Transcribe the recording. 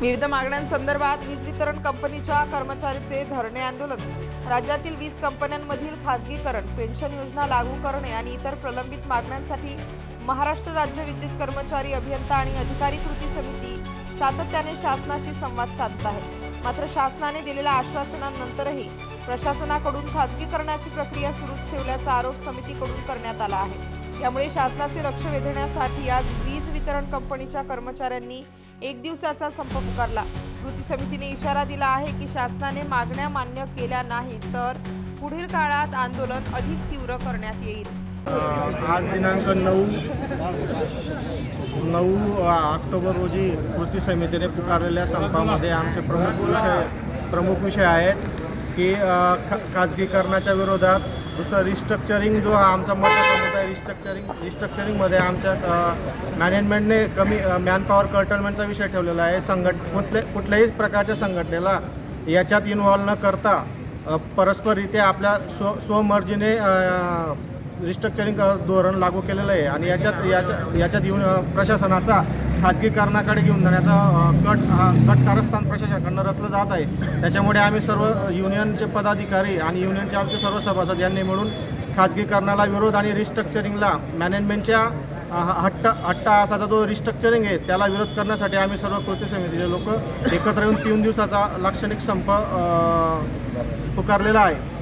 विविध मागण्यांसंदर्भात वीज वितरण कंपनीच्या कर्मचारीचे धरणे आंदोलन. राज्यातील वीज कंपन्यांमधील खाजगीकरण पेन्शन योजना लागू करणे आणि इतर प्रलंबित मागण्यांसाठी महाराष्ट्र राज्य विद्युत कर्मचारी अभियंता आणि अधिकारी कृती समिती सातत्याने शासनाशी संवाद साधत आहे. मात्र शासनाने दिलेल्या आश्वासनांनंतरही प्रशासनाकडून खाजगीकरणाची प्रक्रिया सुरूच ठेवल्याचा आरोप समितीकडून करण्यात आला आहे. यामुळे शासनाचे लक्ष वेधण्यासाठी आज वीज वितरण कंपनीच्या कर्मचाऱ्यांनी एक दिवसाचा संप पुकारला. कृती समितीने इशारा दिला आहे की शासनाने मागण्या मान्य केल्या नाही तर पुढील काळात आंदोलन अधिक तीव्र करण्यात येईल. आज दिनांक नऊ नऊ ऑक्टोबर रोजी कृती समितीने पुकारलेल्या संपामध्ये आमचे प्रमुख विषय प्रमुख विषय आहेत. की खा खाजगीकरणाच्या विरोधात दुसरं रिस्ट्रक्चरिंग जो हा आमचा महत्त्वाचा मुद्दा आहे रिस्ट्रक्चरिंग रिस्ट्रक्चरिंगमध्ये आमच्या मॅनेजमेंटने कमी मॅनपॉवर कर्टनमेंटचा विषय ठेवलेला आहे. संघट कुठले कुठल्याही प्रकारच्या संघटनेला याच्यात इन्व्हॉल्व न करता परस्पररित्या आपल्या स्व स्वमर्जीने रिस्ट्रक्चरिंग धोरण लागू केलेलं आहे. आणि याच्यात याच्या याच्यात येऊन प्रशासनाचा खाजगीकरणाकडे घेऊन जाण्याचा कट हा कट कारस्थान प्रशासनाकडनं रचलं जात आहे. त्याच्यामुळे आम्ही सर्व युनियनचे पदाधिकारी आणि युनियनचे आमचे सर्व सभासद यांनी मिळून खाजगीकरणाला विरोध आणि रिस्ट्रक्चरिंगला मॅनेजमेंटच्या हट्ट हट्टा असाचा जो रिस्ट्रक्चरिंग आहे त्याला विरोध करण्यासाठी आम्ही सर्व कृती समितीचे लोक एकत्र येऊन तीन दिवसाचा लाक्षणिक संप पुकारलेला आहे.